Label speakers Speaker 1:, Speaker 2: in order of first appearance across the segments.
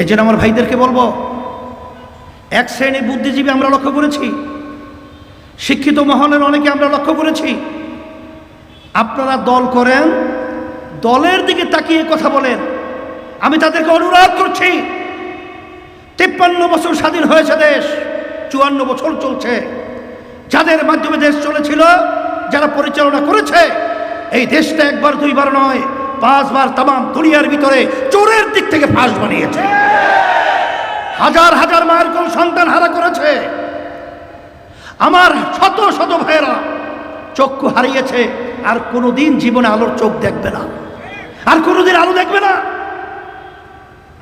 Speaker 1: এই জন্য আমার ভাইদেরকে বলব, এক শ্রেণি বুদ্ধিজীবী আমরা লক্ষ্য করেছি, শিক্ষিত মহলের অনেকে আমরা লক্ষ্য করেছি। আপনারা দল করেন, দলের দিকে তাকিয়ে কথা বলেন। আমি তাদেরকে অনুরোধ করছি, তিপ্পান্ন বছর স্বাধীন হয়েছে দেশ, চুয়ান্ন বছর চলছে। যাদের মাধ্যমে দেশ চলেছিল, যারা পরিচালনা করেছে, এই দেশটা একবার দুইবার নয় পাঁচবার তামাম দুনিয়ার ভিতরে চোরের দিক থেকে ফাঁস বানিয়েছে। হাজার হাজার মায়ের কোন সন্তান হারা করেছে? আমার শত শত ভাইয়েরা চক্ষু হারিয়েছে, আর কোনোদিন জীবনে আলোর চোখ দেখবে না। আর কোনোদিন আলো দেখবে না।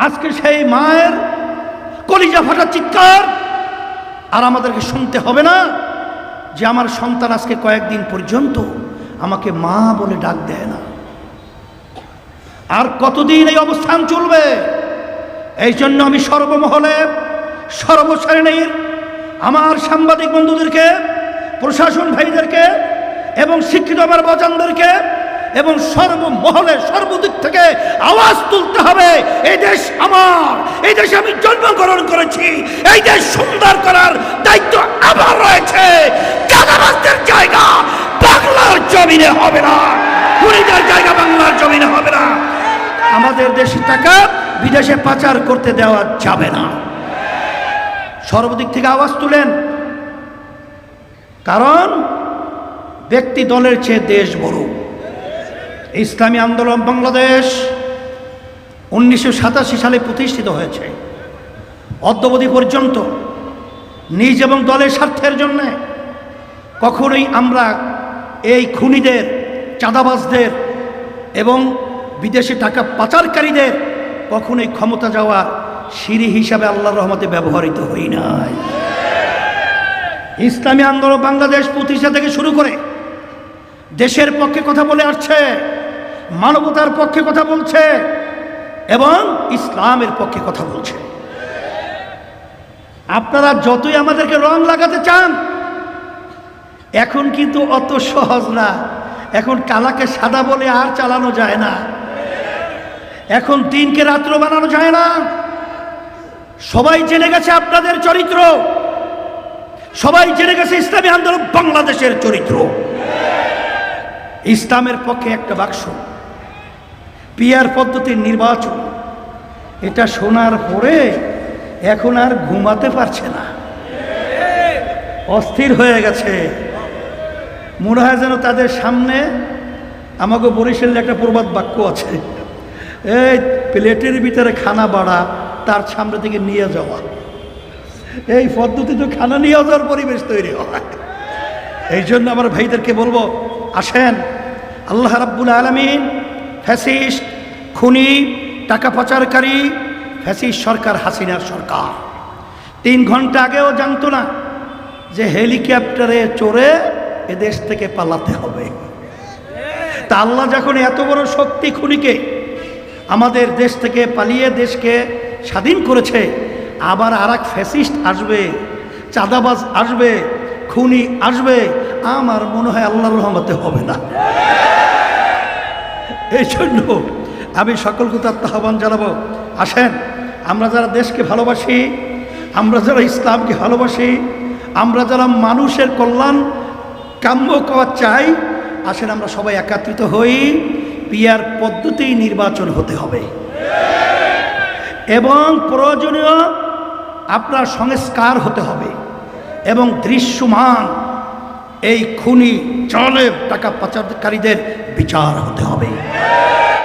Speaker 1: আজকে সেই মায়ের কলিজা ফাটা চিৎকার, আর আমাদেরকে শুনতে হবে না যে আমার সন্তান আজকে কয়েকদিন পর্যন্ত আমাকে মা বলে ডাক দেয় না। আর কতদিন এই অবস্থান চলবে? এই জন্য আমি সর্বমহলে, সর্বশ্রেণীর আমার সাংবাদিক বন্ধুদেরকে, প্রশাসন ভাইদেরকে এবং শিক্ষিত আমার বচানদেরকে এবং সর্বমহলে, সর্বদিক থেকে আওয়াজ তুলতে হবে। এই দেশ আমার, এই দেশে আমি জন্মগ্রহণ করেছি। এই দেশ সুন্দর করার দায়িত্ব আমার রয়েছে। জায়গা বাংলার জমিনে হবে না। খুনিদের জায়গা বাংলার জমিনে আমাদের দেশের টাকা বিদেশে পাচার করতে দেওয়া যাবে না। সর্বদিক থেকে আওয়াজ তুলেন। কারণ ব্যক্তি দলের চেয়ে দেশ বড়। ইসলামী আন্দোলন বাংলাদেশ উনিশশো সাতাশি সালে প্রতিষ্ঠিত হয়েছে। অদ্যবধি পর্যন্ত নিজ এবং দলের স্বার্থের জন্য কখনোই আমরা এই খুনিদের, চাঁদাবাজদের এবং বিদেশে টাকা পাচারকারীদের কখনোই ক্ষমতা যাওয়ার সিঁড়ি হিসাবে আল্লাহর রহমতে ব্যবহৃত হই নাই। ইসলামী আন্দোলন বাংলাদেশ প্রতিষ্ঠা থেকে শুরু করে দেশের পক্ষে কথা বলে আসছে, মানবতার পক্ষে কথা বলছে এবং ইসলামের পক্ষে কথা বলছে। আপনারা যতই আমাদেরকে রং লাগাতে চান, এখন কিন্তু অত সহজ না। এখন কালাকে সাদা বলে আর চালানো যায় না। এখন দিনকে রাত্র বানানো যায় না। সবাই জেনে গেছে আপনাদের চরিত্র। সবাই জেনে গেছে ইসলামী আন্দোলন বাংলাদেশের চরিত্র। ইসলামের পক্ষে একটা বাক্স। পিয়ার পদ্ধতির নির্বাচন। এটা শোনার পরে এখন আর ঘুমাতে পারছে না। অস্থির হয়ে গেছে। মনে হয় যেন তাদের সামনে আমাকে বরিশালের একটা প্রবাদ বাক্য আছে। এই প্লেটের ভিতরে খানা বাড়া, তার সামনে থেকে নিয়ে যাওয়া। এই পদ্ধতিতে খানা নিয়ে যাওয়ার পরিবেশ তৈরি হয়। এই জন্য আমার ভাইদেরকে বলব, আসেন, আল্লাহ রাব্বুল আলমিন ফ্যাসিস্ট, খুনি, টাকা পাচারকারী, ফ্যাসিস্ট সরকার, হাসিনার সরকার। তিন ঘণ্টা আগেও জানতো না যে হেলিকপ্টারে চড়ে এদেশ থেকে পালাতে হবে। তা আল্লাহ যখন এত বড় শক্তি খুনিকে আমাদের দেশ থেকে পালিয়ে দেশকে স্বাধীন করেছে। আবার আর এক ফ্যাসিস্ট আসবে, চাঁদাবাজ আসবে, খুনি আসবে। আমার মনে হয় আল্লাহর রহমতে হবে না। এই জন্য আমি সকলকে তার আহ্বান জানাব। আসেন, আমরা যারা দেশকে ভালোবাসি, আমরা যারা ইসলামকে ভালোবাসি, আমরা যারা মানুষের কল্যাণ কাম্য করা চাই, আসেন আমরা সবাই একাত্রিত হই। পিয়ার পদ্ধতি নির্বাচন হতে হবে। এবং প্রয়োজনীয় আপনার সংস্কার হতে হবে। এবং দৃশ্যমান এই খুনি চলে টাকা পাচারকারীদের বিচার হতে হবে।